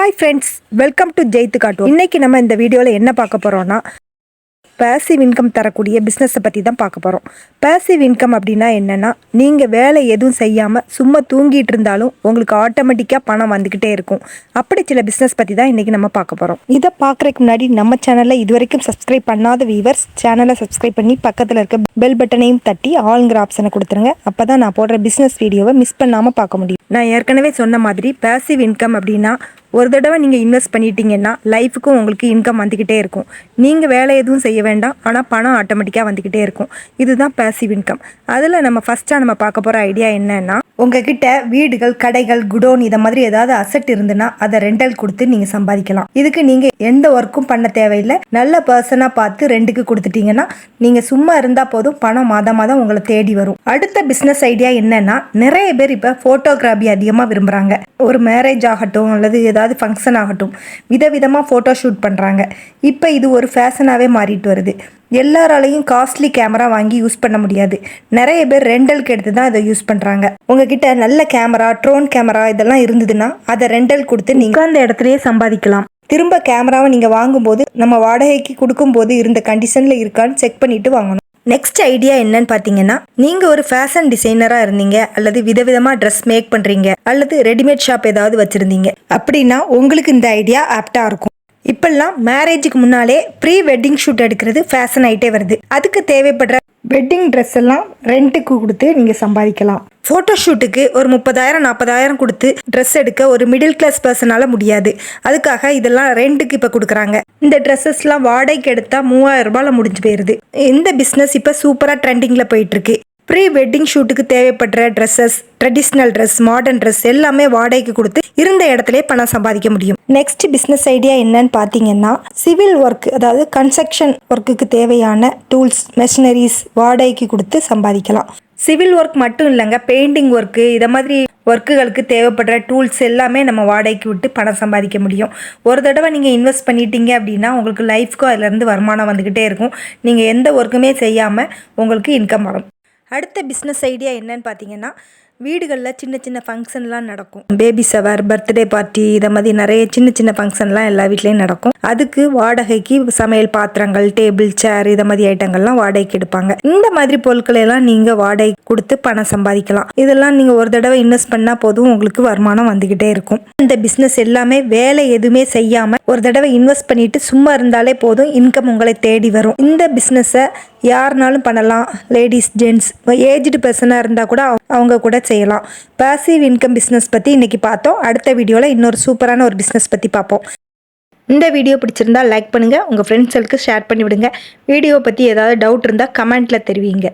Hi friends welcome to ஜெயித்து காட்டு இன்னைக்கு நம்ம இந்த வீடியோவில் என்ன பார்க்க போகிறோம்னா பேசிவ் இன்கம் தரக்கூடிய பிஸ்னஸை பற்றி தான் பார்க்க போகிறோம் பேசிவ் இன்கம் அப்படின்னா என்னென்னா நீங்கள் வேலை எதுவும் செய்யாமல் சும்மா தூங்கிட்டு இருந்தாலும் உங்களுக்கு ஆட்டோமேட்டிக்காக பணம் வந்துக்கிட்டே இருக்கும். அப்படி சில பிஸ்னஸ் பற்றி தான் இன்றைக்கி நம்ம பார்க்க போகிறோம் இதை பார்க்குறதுக்கு முன்னாடி நம்ம சேனலில் இது வரைக்கும் சப்ஸ்கிரைப் பண்ணாத வீவர்ஸ் சேனலை சப்ஸ்கிரைப் பண்ணி பக்கத்தில் இருக்க பெல் பட்டனையும் தட்டி ஆளுங்கிற ஆப்ஷனை கொடுத்துருங்க. அப்போ தான் நான் போடுற பிஸ்னஸ் வீடியோவை மிஸ் பண்ணாமல் பார்க்க முடியும். நான் ஏற்கனவே சொன்ன மாதிரி பேசிவ் இன்கம் அப்படின்னா ஒரு தடவை நீங்கள் இன்வெஸ்ட் பண்ணிட்டீங்கன்னா லைஃபுக்கும் உங்களுக்கு இன்கம் வந்துக்கிட்டே இருக்கும். நீங்கள் வேலை எதுவும் செய்ய வேண்டாம் ஆனால் பணம் ஆட்டோமேட்டிக்காக வந்துக்கிட்டே இருக்கும். இதுதான் பேசிவ் இன்கம் அதில் நம்ம ஃபஸ்ட்டாக நம்ம பார்க்க போகிற ஐடியா என்னன்னா உங்ககிட்ட வீடுகள் கடைகள் குடோன் இதை மாதிரி ஏதாவது அசெட் இருந்துன்னா அதை ரெண்டல் கொடுத்து நீங்கள் சம்பாதிக்கலாம். இதுக்கு நீங்கள் எந்த ஒர்க்கும் பண்ண தேவையில்லை. நல்ல பர்சனாக பார்த்து ரெண்டுக்கு கொடுத்துட்டீங்கன்னா நீங்கள் சும்மா இருந்தால் போதும் பணம் மாதம் மாதம் உங்களை தேடி வரும். அடுத்த பிஸ்னஸ் ஐடியா என்னன்னா நிறைய பேர் இப்போ ஃபோட்டோகிராஃபி அதிகமாக விரும்புகிறாங்க ஒரு மேரேஜ் ஆகட்டும் அல்லது ஏதாவது ஃபங்க்ஷன் ஆகட்டும். விதவிதமாக ஃபோட்டோ ஷூட் பண்ணுறாங்க இப்போ இது ஒரு ஃபேஷனாகவே மாறிட்டு வருது. எல்லாராலையும் காஸ்ட்லி கேமரா வாங்கி யூஸ் பண்ண முடியாது. நிறைய பேர் ரெண்டலுக்கு எடுத்து தான் அதை யூஸ் பண்ணுறாங்க உங்ககிட்ட நல்ல கேமரா ட்ரோன் கேமரா இதெல்லாம் இருந்ததுன்னா அதை ரெண்டல் கொடுத்து நீங்கள் அந்த இடத்துலயே சம்பாதிக்கலாம். திரும்ப கேமராவை நீங்கள் வாங்கும்போது நம்ம வாடகைக்கு கொடுக்கும்போது இருந்த கண்டிஷனில் இருக்கான்னு செக் பண்ணிட்டு வாங்கணும். நெக்ஸ்ட் ஐடியா என்னன்னு பார்த்தீங்கன்னா நீங்கள் ஒரு ஃபேஷன் டிசைனராக இருந்தீங்க அல்லது விதவிதமாக ட்ரெஸ் மேக் பண்ணுறீங்க அல்லது ரெடிமேட் ஷாப் ஏதாவது வச்சுருந்தீங்க. அப்படின்னா உங்களுக்கு இந்த ஐடியா ஆப்டாக இருக்கும். இப்பெல்லாம் மேரேஜுக்கு முன்னாலே ப்ரீ வெட்டிங் ஷூட் எடுக்கிறது ஃபேஷன் ஆகிட்டே வருது. அதுக்கு தேவைப்படுற வெட்டிங் ட்ரெஸ் எல்லாம் ரெண்ட்டுக்கு கொடுத்து நீங்கள் சம்பாதிக்கலாம். ஃபோட்டோ ஷூட்டுக்கு ஒரு முப்பதாயிரம் நாற்பதாயிரம் கொடுத்து ட்ரெஸ் எடுக்க ஒரு மிடில் கிளாஸ் பர்சனால முடியாது. அதுக்காக இதெல்லாம் ரெண்டுக்கு இப்போ கொடுக்குறாங்க. இந்த ட்ரெஸ்ஸஸ்லாம் வாடகைக்கு எடுத்தால் மூவாயிரம் ரூபாயில் முடிஞ்சு போயிடுது இந்த பிஸ்னஸ் இப்போ சூப்பராக ட்ரெண்டிங்கில் போயிட்டுருக்கு. ப்ரீ வெட்டிங் ஷூட்டுக்கு தேவைப்படுற dresses traditional dress modern dress எல்லாமே வாடகைக்கு கொடுத்து இருந்த இடத்துல பணம் சம்பாதிக்க முடியும். நெக்ஸ்ட் பிஸ்னஸ் ஐடியா என்னன்னு பார்த்தீங்கன்னா சிவில் ஒர்க் அதாவது கன்ஸ்ட்ரக்ஷன் ஒர்க்குக்கு தேவையான டூல்ஸ் மெஷினரிஸ் வாடகைக்கு கொடுத்து சம்பாதிக்கலாம். சிவில் ஒர்க் மட்டும் இல்லைங்க பெயிண்டிங் ஒர்க்கு இதை மாதிரி ஒர்க்குகளுக்கு தேவைப்படுற டூல்ஸ் எல்லாமே நம்ம வாடகைக்கு விட்டு பணம் சம்பாதிக்க முடியும். ஒரு தடவை நீங்கள் இன்வெஸ்ட் பண்ணிட்டீங்க அப்படின்னா உங்களுக்கு லைஃப்க்கும் அதுலேருந்து வருமானம் வந்துக்கிட்டே இருக்கும். நீங்கள் எந்த ஒர்க்குமே செய்யாமல் உங்களுக்கு இன்கம் வரும். அடுத்த பிஸ்னஸ் ஐடியா என்னன்னு பார்த்தீங்கன்னா வீடுகளில் சின்ன சின்ன ஃபங்க்ஷன்லாம் நடக்கும். பேபி சவர் பர்த்டே பார்ட்டி இதை மாதிரி நிறைய சின்ன சின்ன ஃபங்க்ஷன்லாம் எல்லா வீட்லேயும் நடக்கும். அதுக்கு வாடகைக்கு சமையல் பாத்திரங்கள் டேபிள் சேர் இதை மாதிரி ஐட்டங்கள்லாம் வாடகைக்கு எடுப்பாங்க. இந்த மாதிரி பொருட்களை எல்லாம் நீங்கள் வாடகை கொடுத்து பணம் சம்பாதிக்கலாம். இதெல்லாம் நீங்கள் ஒரு தடவை இன்வெஸ்ட் பண்ணால் போதும் உங்களுக்கு வருமானம் வந்துக்கிட்டே இருக்கும். இந்த பிஸ்னஸ் எல்லாமே வேலை எதுவுமே செய்யாமல் ஒரு தடவை இன்வெஸ்ட் பண்ணிட்டு சும்மா இருந்தாலே போதும் இன்கம் உங்களை தேடி வரும். இந்த பிஸ்னஸை யாருனாலும் பண்ணலாம். லேடிஸ் ஜென்ட்ஸ் ஏஜ்டு பர்சனாக இருந்தால் கூட அவங்க கூட செய்யலாம். பாசிவ் இன்கம் பிஸ்னஸ் பற்றி இன்றைக்கி பார்த்தோம். அடுத்த வீடியோவில் இன்னொரு சூப்பரான ஒரு பிஸ்னஸ் பற்றி பார்ப்போம். இந்த வீடியோ பிடிச்சிருந்தா லைக் பண்ணுங்கள் உங்கள் ஃப்ரெண்ட்ஸ்களுக்கு ஷேர் பண்ணி விடுங்க. வீடியோ பற்றி ஏதாவது டவுட் இருந்தால் கமெண்ட்டில் தெரிவிங்க.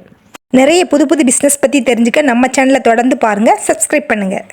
நிறைய புது புது பிஸ்னஸ் பற்றி தெரிஞ்சுக்க நம்ம சேனலை தொடர்ந்து பாருங்கள் சப்ஸ்கிரைப் பண்ணுங்கள்